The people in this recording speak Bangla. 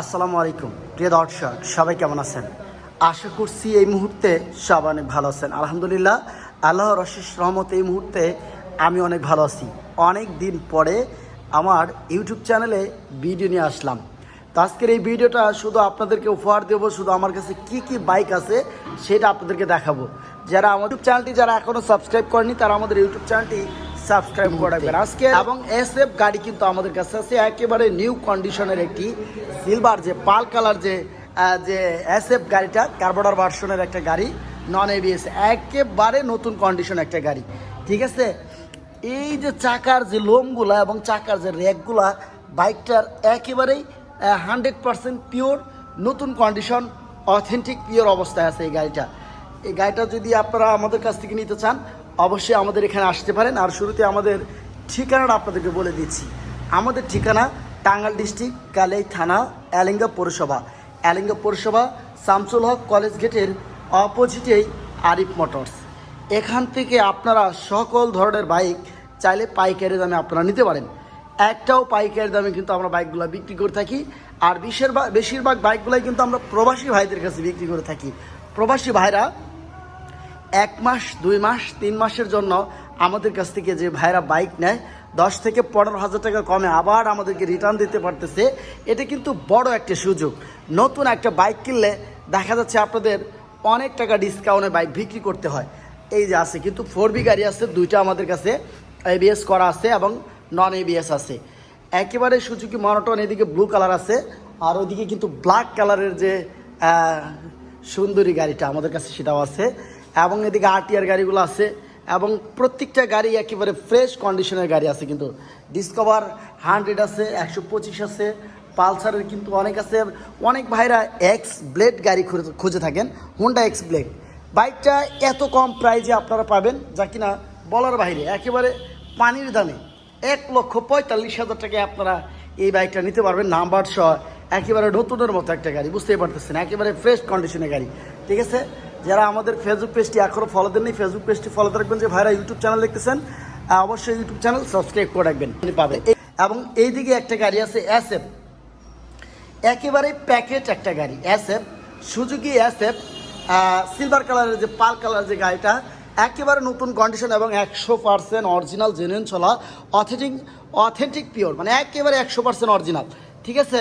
আসসালামু আলাইকুম। প্রিয় দর্শক, সবাই কেমন আছেন? আশা করছি এই মুহূর্তে সবাই অনেক ভালো আছেন। আলহামদুলিল্লাহ আল্লাহ অশেষ রহমত এই মুহূর্তে আমি অনেক ভালো আছি। অনেক দিন পরে আমার ইউটিউব চ্যানেলে ভিডিও নিয়ে আসলাম। তো আজকের এই ভিডিওটা শুধু আপনাদেরকে উপহার দেবো, শুধু আমার কাছে কি কি বাইক আছে সেটা আপনাদেরকে দেখাবো। যারা আমার ইউটিউব চ্যানেলটি যারা এখনও সাবস্ক্রাইব করেনি তারা আমাদের ইউটিউব চ্যানেলটি সাবস্ক্রাইব করে রাখবেন। আজকে এবং এস এফ গাড়ি কিন্তু আমাদের কাছে আছে একেবারে নিউ কন্ডিশনের একটি সিলভার যে পাল কালার যে যে এস এফ গাড়িটা কার্বোডার ভার্সনের একটা গাড়ি নন এবিএস একেবারে নতুন কন্ডিশন একটা গাড়ি ঠিক আছে? এই যে চাকার যে লোমগুলা এবং চাকার যে র্যাকগুলা বাইকটার একেবারেই হান্ড্রেড পারসেন্ট পিওর নতুন কন্ডিশন অথেন্টিক পিওর অবস্থায় আছে এই গাড়িটা। এই গাড়িটা যদি আপনারা আমাদের কাছ থেকে নিতে চান অবশ্যই আমাদের এখানে আসতে পারেন। আর শুরুতে আমাদের ঠিকানাটা আপনাদেরকে বলে দিচ্ছি। আমাদের ঠিকানা টাঙ্গাল ডিস্ট্রিক্ট, কালেই থানা এলিঙ্গা পৌরসভা। এলিঙ্গা পৌরসভা, শামসুল হক কলেজ গেটের অপোজিটেই আরিফ মোটরস। এখান থেকে আপনারা সকল ধরনের বাইক চাইলে পাইকারি দামে আপনারা নিতে পারেন। একটাও পাইকারি দামে কিন্তু আমরা বাইকগুলো বিক্রি করে থাকি। আর বেশিরভাগ বেশিরভাগ বাইকগুলোই কিন্তু আমরা প্রবাসী ভাইদের কাছে বিক্রি করে থাকি। প্রবাসী ভাইরা এক মাস, দুই মাস, তিন মাসের জন্য আমাদের কাছ থেকে যে ভাইরা বাইক নেয়, দশ থেকে পনেরো হাজার টাকা কমে আবার আমাদেরকে রিটার্ন দিতে পারতেছে। এটা কিন্তু বড় একটা সুযোগ। নতুন একটা বাইক কিনলে দেখা যাচ্ছে আপনাদের অনেক টাকা ডিসকাউন্টে বাইক বিক্রি করতে হয়। এই যে আছে, কিন্তু ফোর বি গাড়ি আছে, দুইটা আমাদের কাছে এবিএস করা আছে এবং নন এবিএস আছে। একেবারে সুযোগী মনোটন এদিকে ব্লু কালার আছে, আর ওইদিকে কিন্তু ব্ল্যাক কালারের যে সুন্দরী গাড়িটা আমাদের কাছে সেটাও আছে। এবং এদিকে আরটিআর গাড়িগুলো আছে, এবং প্রত্যেকটা গাড়ি একেবারে ফ্রেশ কন্ডিশনের গাড়ি আছে কিন্তু। ডিসকভার হান্ড্রেড আছে, একশো পঁচিশ আছে, পালসারের কিন্তু অনেক আছে। অনেক ভাইরা এক্স ব্লেড গাড়ি খুঁজে- থাকেন হুন্ডা এক্স ব্লেড বাইকটা এত কম প্রাইজে আপনারা পাবেন, যা কিনা বলার বাইরে, একেবারে পানির দামে। এক লক্ষ পঁয়তাল্লিশ হাজার টাকায় আপনারা এই বাইকটা নিতে পারবেন, নাম্বার সহ। একেবারে নতুনের মতো একটা গাড়ি, বুঝতেই পারতেছেন, একেবারে ফ্রেশ কন্ডিশনের গাড়ি। ঠিক আছে? যারা আমাদের ফেসবুক পেজটি এখনও ফলো দেননি ফেসবুক পেজটি ফলো রাখবেন যে ভাইরা ইউটিউব চ্যানেল দেখতেছেন অবশ্যই ইউটিউব চ্যানেল সাবস্ক্রাইব করে রাখবেন এ- এবং এইদিকে একটা গাড়ি আছে এস এফ একেবারে প্যাকেট একটা গাড়ি S F Suzuki F silver কালারের যে পাল কালারের যে গাড়িটা, একেবারে নতুন কন্ডিশন এবং একশো পার্সেন্ট অরিজিনাল জেনুইন চলা অথেন্টিক অথেন্টিক পিওর মানে একেবারে একশো পার্সেন্ট অরিজিনাল ঠিক আছে?